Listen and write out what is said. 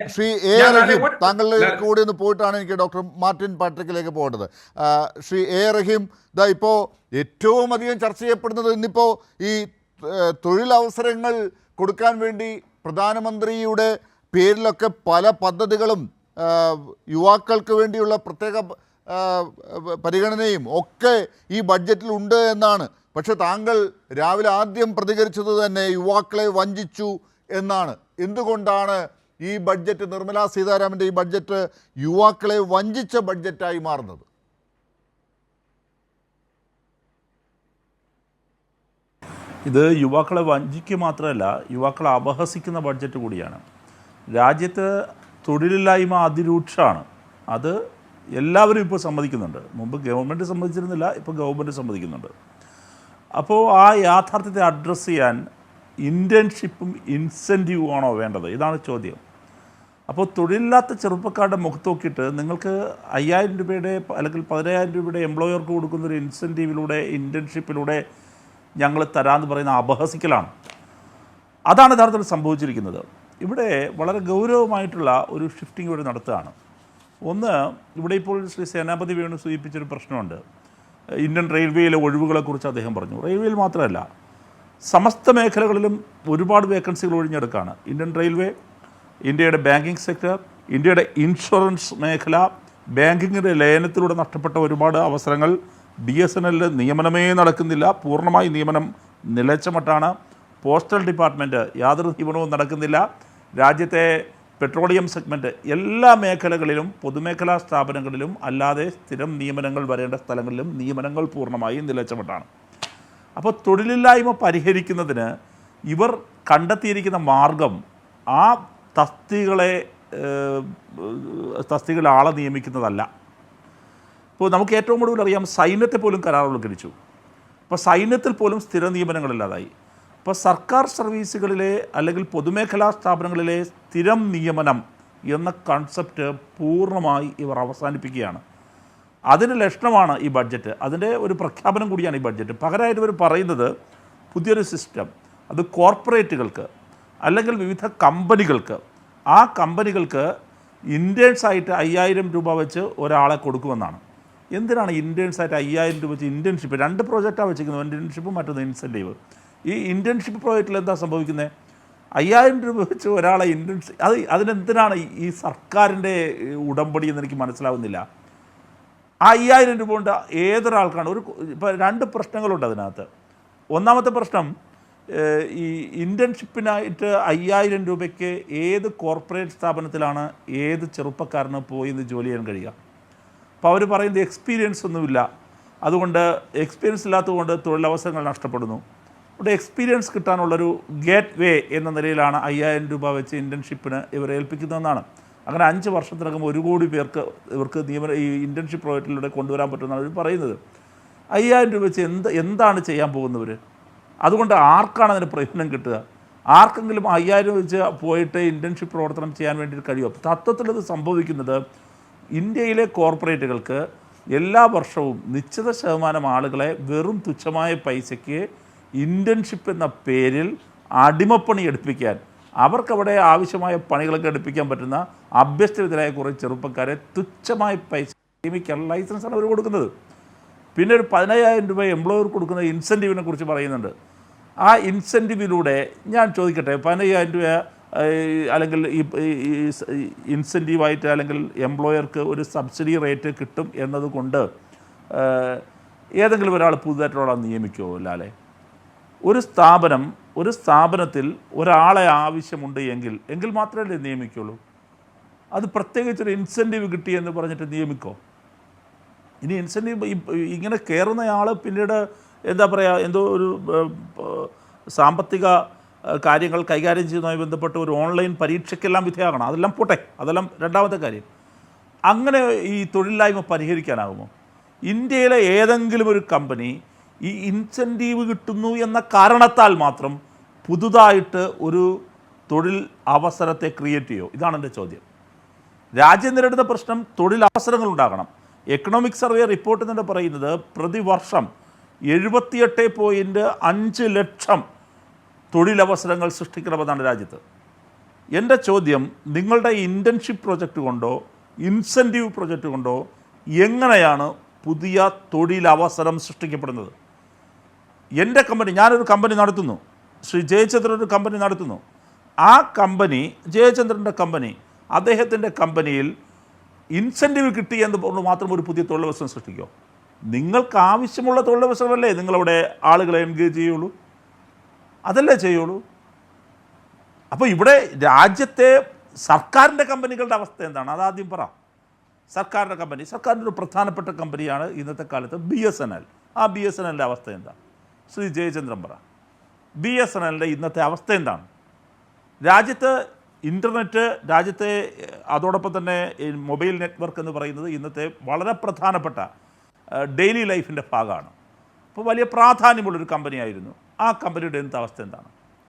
Shri A റഹീം താങ്കളുടെ കൂടി ഒന്ന് പോയിട്ടാണ് എനിക്ക് ഡോക്ടർ മാർട്ടിൻ പാട്രിക്കിലേക്ക് പോകേണ്ടത്. ശ്രീ എ റഹീം ഇതാ ഇപ്പോൾ ഏറ്റവും അധികം ചർച്ച ചെയ്യപ്പെടുന്നത് ഇന്നിപ്പോൾ ഈ തൊഴിലവസരങ്ങൾ കൊടുക്കാൻ വേണ്ടി പ്രധാനമന്ത്രിയുടെ പേരിലൊക്കെ പല പദ്ധതികളും യുവാക്കൾക്ക് വേണ്ടിയുള്ള പ്രത്യേക പരിഗണനയും ഒക്കെ ഈ ബഡ്ജറ്റിൽ ഉണ്ട് എന്നാണ്. പക്ഷെ താങ്കൾ രാവിലെ ആദ്യം പ്രതികരിച്ചത് തന്നെ യുവാക്കളെ വഞ്ചിച്ചു എന്നാണ്. എന്തുകൊണ്ടാണ് ഈ ബഡ്ജറ്റ് നിർമ്മലാ സീതാരാമന്റെ ഈ ബഡ്ജറ്റ് യുവാക്കളെ വഞ്ചിച്ച ബഡ്ജറ്റായി മാറുന്നത്. ഇത് യുവാക്കളെ വഞ്ചിക്കുക മാത്രമല്ല യുവാക്കളെ അപഹസിക്കുന്ന ബഡ്ജറ്റ് കൂടിയാണ്. രാജ്യത്ത് തൊഴിലില്ലായ്മ അതിരൂക്ഷമാണ്. അത് എല്ലാവരും ഇപ്പോൾ സമ്മതിക്കുന്നുണ്ട്. മുമ്പ് ഗവൺമെന്റ് സമ്മതിച്ചിരുന്നില്ല ഇപ്പോൾ ഗവൺമെന്റ് സമ്മതിക്കുന്നുണ്ട്. അപ്പോൾ ആ യാഥാർത്ഥ്യത്തെ അഡ്രസ്സ് ചെയ്യാൻ ഇന്റേൺഷിപ്പും ഇൻസെന്റീവും ആണോ വേണ്ടത്? ഇതാണ് ചോദ്യം. അപ്പോൾ തൊഴിലില്ലാത്ത ചെറുപ്പക്കാരുടെ മുഖത്ത് നോക്കിയിട്ട് നിങ്ങൾക്ക് അയ്യായിരം രൂപയുടെ അല്ലെങ്കിൽ പതിനായിരം രൂപയുടെ എംപ്ലോയർക്ക് കൊടുക്കുന്ന ഒരു ഇൻസെന്റീവിലൂടെ ഇന്റേൺഷിപ്പിലൂടെ ഞങ്ങൾ തരാമെന്ന് പറയുന്ന അപഹസിക്കലാണ്. അതാണ് യഥാർത്ഥത്തിൽ സംഭവിച്ചിരിക്കുന്നത്. ഇവിടെ വളരെ ഗൗരവമായിട്ടുള്ള ഒരു ഷിഫ്റ്റിംഗ് ഇവിടെ നടത്തുകയാണ്. ഒന്ന് ഇവിടെ ഇപ്പോൾ ശ്രീ സേനാപതി വേണു സൂചിപ്പിച്ചൊരു പ്രശ്നമുണ്ട്. ഇന്ത്യൻ റെയിൽവേയിലെ ഒഴിവുകളെക്കുറിച്ച് അദ്ദേഹം പറഞ്ഞു. റെയിൽവേയിൽ മാത്രമല്ല സമസ്ത മേഖലകളിലും ഒരുപാട് വേക്കൻസികൾ ഒഴിഞ്ഞെടുക്കുകയാണ് ഇന്ത്യൻ റെയിൽവേ ഇന്ത്യയുടെ ബാങ്കിങ് സെക്ടർ ഇന്ത്യയുടെ ഇൻഷുറൻസ് മേഖല ബാങ്കിങ്ങിന്റെ ലയനത്തിലൂടെ നഷ്ടപ്പെട്ട ഒരുപാട് അവസരങ്ങൾ. ബി എസ് എൻ എല്ലിൽ നിയമനമേ നടക്കുന്നില്ല. പൂർണമായി നിയമനം നിലച്ച മട്ടാണ്. പോസ്റ്റൽ ഡിപ്പാർട്ട്മെന്റ് യാതൊരു നിയമനവും നടക്കുന്നില്ല. രാജ്യത്തെ പെട്രോളിയം സെഗ്മെന്റ് എല്ലാ മേഖലകളിലും പൊതുമേഖലാ സ്ഥാപനങ്ങളിലും അല്ലാതെ സ്ഥിരം നിയമനങ്ങൾ വരേണ്ട സ്ഥലങ്ങളിലും നിയമനങ്ങൾ പൂർണമായും നിലച്ചമട്ടാണ് അപ്പോൾ തൊഴിലില്ലായ്മ പരിഹരിക്കുന്നതിന് ഇവർ കണ്ടെത്തിയിരിക്കുന്ന മാർഗം ആ തസ്തികളെ തസ്തികളെ ആളെ നിയമിക്കുന്നതല്ല. ഇപ്പോൾ നമുക്ക് ഏറ്റവും കൂടുതൽ അറിയാം സൈന്യത്തെ പോലും കരാറുവൽക്കരിച്ചു. ഇപ്പോൾ സൈന്യത്തിൽ പോലും സ്ഥിര നിയമനങ്ങളില്ലാതായി. ഇപ്പോൾ സർക്കാർ സർവീസുകളിലെ അല്ലെങ്കിൽ പൊതുമേഖലാ സ്ഥാപനങ്ങളിലെ സ്ഥിരം നിയമനം എന്ന കൺസെപ്റ്റ് പൂർണമായി ഇവർ അവസാനിപ്പിക്കുകയാണ്. അതിന് ലക്ഷണമാണ് ഈ ബഡ്ജറ്റ് അതിന്റെ ഒരു പ്രഖ്യാപനം കൂടിയാണ് ഈ ബഡ്ജറ്റ് പകരമായിട്ട് ഇവർ പറയുന്നത് പുതിയൊരു സിസ്റ്റം അത് കോർപ്പറേറ്റുകൾക്ക് അല്ലെങ്കിൽ വിവിധ കമ്പനികൾക്ക് ആ കമ്പനികൾക്ക് ഇന്റേൺസായിട്ട് അയ്യായിരം രൂപ വെച്ച് ഒരാളെ കൊടുക്കുമെന്നാണ്. എന്തിനാണ് ഇന്റേൺസായിട്ട് അയ്യായിരം രൂപ വെച്ച് ഇന്റേൺഷിപ്പ് രണ്ട് പ്രോജക്റ്റാണ് വെച്ചിരിക്കുന്നത് ഇന്റേൺഷിപ്പ് മറ്റൊന്ന് ഇൻസെന്റീവ് ഈ ഇന്റേൺഷിപ്പ് പ്രോജക്റ്റിൽ എന്താ സംഭവിക്കുന്നത് അയ്യായിരം രൂപ വെച്ച് ഒരാളെ ഇന്റേൺഷിപ്പ് അത് അതിനെന്തിനാണ് ഈ- സർക്കാരിന്റെ ഉടമ്പടി എന്ന് എനിക്ക് മനസ്സിലാവുന്നില്ല. ആ അയ്യായിരം രൂപ കൊണ്ട് ഏതൊരാൾക്കാണ് ഒരു ഇപ്പോൾ രണ്ട് പ്രശ്നങ്ങളുണ്ട് അതിനകത്ത്. ഒന്നാമത്തെ പ്രശ്നം ഈ ഇന്റേൺഷിപ്പിനായിട്ട് അയ്യായിരം രൂപയ്ക്ക് ഏത് കോർപ്പറേറ്റ് സ്ഥാപനത്തിലാണ് ഏത് ചെറുപ്പക്കാരന് പോയി ഇന്ന് ജോലി ചെയ്യാൻ കഴിയുക? അപ്പോൾ അവർ പറയുന്നത് എക്സ്പീരിയൻസ് ഒന്നുമില്ല. അതുകൊണ്ട് എക്സ്പീരിയൻസ് ഇല്ലാത്തതുകൊണ്ട് തൊഴിലവസരങ്ങൾ നഷ്ടപ്പെടുന്നു. അവിടെ എക്സ്പീരിയൻസ് കിട്ടാനുള്ളൊരു ഗേറ്റ് വേ എന്ന നിലയിലാണ് അയ്യായിരം രൂപ വെച്ച് ഇന്റേൺഷിപ്പിന് ഇവരെ ഏൽപ്പിക്കുന്നതെന്നാണ്. അങ്ങനെ അഞ്ച് വർഷത്തിനകം ഒരു കോടി പേർക്ക് ഇവർക്ക് നിയമന ഈ ഇന്റേൺഷിപ്പ് പ്രോജക്റ്റിലൂടെ കൊണ്ടുവരാൻ പറ്റുമെന്നാണ് അവർ പറയുന്നത്. അയ്യായിരം രൂപ വെച്ച് എന്ത് എന്താണ് ചെയ്യാൻ പോകുന്നവർ അതുകൊണ്ട് ആർക്കാണ് അതിന് പ്രയോജനം കിട്ടുക? ആർക്കെങ്കിലും അയ്യായിരം വെച്ച് പോയിട്ട് ഇന്റേൺഷിപ്പ് പ്രവർത്തനം ചെയ്യാൻ വേണ്ടി കഴിയും തത്വത്തിൽ ഇത് സംഭവിക്കുന്നത് ഇന്ത്യയിലെ കോർപ്പറേറ്റുകൾക്ക് എല്ലാ വർഷവും നിശ്ചിത ശതമാനം ആളുകളെ വെറും തുച്ഛമായ പൈസയ്ക്ക് ഇന്റേൺഷിപ്പ് എന്ന പേരിൽ അടിമപ്പണി എടുപ്പിക്കാൻ അവർക്കവിടെ ആവശ്യമായ പണികളൊക്കെ എടുപ്പിക്കാൻ പറ്റുന്ന അഭ്യസ്തവിധരായ കുറേ ചെറുപ്പക്കാരെ തുച്ഛമായ പൈസ നിയമിക്കാനുള്ള ലൈസൻസാണ് അവർ കൊടുക്കുന്നത്. പിന്നെ ഒരു പതിനയ്യായിരം രൂപ എംപ്ലോയർ കൊടുക്കുന്ന ഇൻസെന്റീവിനെ കുറിച്ച് പറയുന്നുണ്ട്. ആ ഇൻസെന്റീവിലൂടെ ഞാൻ ചോദിക്കട്ടെ പതിനയ്യായിരം രൂപ അല്ലെങ്കിൽ ഈ ഇൻസെന്റീവായിട്ട് അല്ലെങ്കിൽ എംപ്ലോയർക്ക് ഒരു സബ്സിഡി റേറ്റ് കിട്ടും എന്നതുകൊണ്ട് ഏതെങ്കിലും ഒരാൾ പുതുതായിട്ടുള്ള ആളെ നിയമിക്കുമോ ലാലെ? ഒരു സ്ഥാപനം ഒരു സ്ഥാപനത്തിൽ ഒരാളെ ആവശ്യമുണ്ട് എങ്കിൽ എങ്കിൽ മാത്രമല്ലേ നിയമിക്കുള്ളൂ? അത് പ്രത്യേകിച്ചൊരു ഇൻസെന്റീവ് കിട്ടി എന്ന് പറഞ്ഞിട്ട് നിയമിക്കോ? ഇനി ഇൻസെന്റീവ് ഇങ്ങനെ കയറുന്നയാൾ പിന്നീട് എന്താ പറയുക എന്തോ ഒരു സാമ്പത്തിക കാര്യങ്ങൾ കൈകാര്യം ചെയ്യുന്നതുമായി ബന്ധപ്പെട്ട് ഒരു ഓൺലൈൻ പരീക്ഷയ്ക്കെല്ലാം വിധേയമാകണം. അതെല്ലാം പോട്ടെ. അതെല്ലാം രണ്ടാമത്തെ കാര്യം. അങ്ങനെ ഈ തൊഴിലില്ലായ്മ പരിഹരിക്കാനാകുമോ? ഇന്ത്യയിലെ ഏതെങ്കിലും ഒരു കമ്പനി ഈ ഇൻസെന്റീവ് കിട്ടുന്നു എന്ന കാരണത്താൽ മാത്രം പുതുതായിട്ട് ഒരു തൊഴിൽ അവസരത്തെ ക്രിയേറ്റ് ചെയ്യുമോ ഇതാണ് എന്റെ ചോദ്യം. രാജ്യം നേരിടുന്ന പ്രശ്നം തൊഴിലവസരങ്ങൾ ഉണ്ടാകണം. എക്കണോമിക് സർവേ റിപ്പോർട്ട് തന്നെ പറയുന്നത് പ്രതിവർഷം എഴുപത്തിയെട്ട് പോയിന്റ് അഞ്ച് ലക്ഷം തൊഴിലവസരങ്ങൾ സൃഷ്ടിക്കണമെന്നാണ് രാജ്യത്ത്. എന്റെ ചോദ്യം നിങ്ങളുടെ ഇന്റേൺഷിപ്പ് പ്രൊജക്റ്റ് കൊണ്ടോ ഇൻസെന്റീവ് പ്രൊജക്റ്റ് കൊണ്ടോ എങ്ങനെയാണ് പുതിയ തൊഴിലവസരം സൃഷ്ടിക്കപ്പെടുന്നത്? എന്റെ കമ്പനി ഞാനൊരു കമ്പനി നടത്തുന്നു. ശ്രീ ജയചന്ദ്രൻ ഒരു കമ്പനി നടത്തുന്നു. ആ കമ്പനി ജയചന്ദ്രന്റെ കമ്പനി അദ്ദേഹത്തിന്റെ കമ്പനിയിൽ ഇൻസെന്റീവ് കിട്ടി എന്ന് പറഞ്ഞു മാത്രം ഒരു പുതിയ തൊഴിലവസരം സൃഷ്ടിക്കുമോ നിങ്ങൾക്ക് ആവശ്യമുള്ള തൊഴിലവസരമല്ലേ? നിങ്ങളവിടെ ആളുകളെ എൻഗേജ് ചെയ്യുള്ളൂ. അതല്ലേ ചെയ്യുള്ളൂ. അപ്പോൾ ഇവിടെ രാജ്യത്തെ സർക്കാരിന്റെ കമ്പനികളുടെ അവസ്ഥ എന്താണ്? അതാദ്യം പറ. സർക്കാരിന്റെ കമ്പനി. സർക്കാരിന്റെ ഒരു പ്രധാനപ്പെട്ട കമ്പനിയാണ് ഇന്നത്തെ കാലത്ത് ബി എസ് എൻ എൽ. ആ ബി എസ് എൻ എല്ലിന്റെ അവസ്ഥ എന്താണ് ശ്രീ ജയചന്ദ്രൻ പറ. ബി എസ് എൻ എല്ലിന്റെ ഇന്നത്തെ അവസ്ഥ എന്താണ്? രാജ്യത്ത് ഇന്റർനെറ്റ് രാജ്യത്തെ അതോടൊപ്പം തന്നെ മൊബൈൽ നെറ്റ്വർക്ക് എന്ന് പറയുന്നത് ഇന്നത്തെ വളരെ പ്രധാനപ്പെട്ട ഡെയിലി ലൈഫിന്റെ ഭാഗമാണ്. അപ്പോൾ വലിയ പ്രാധാന്യമുള്ളൊരു കമ്പനിയായിരുന്നു. ആ കമ്പനിയുടെ എന്ത് അവസ്ഥ എന്താണ്?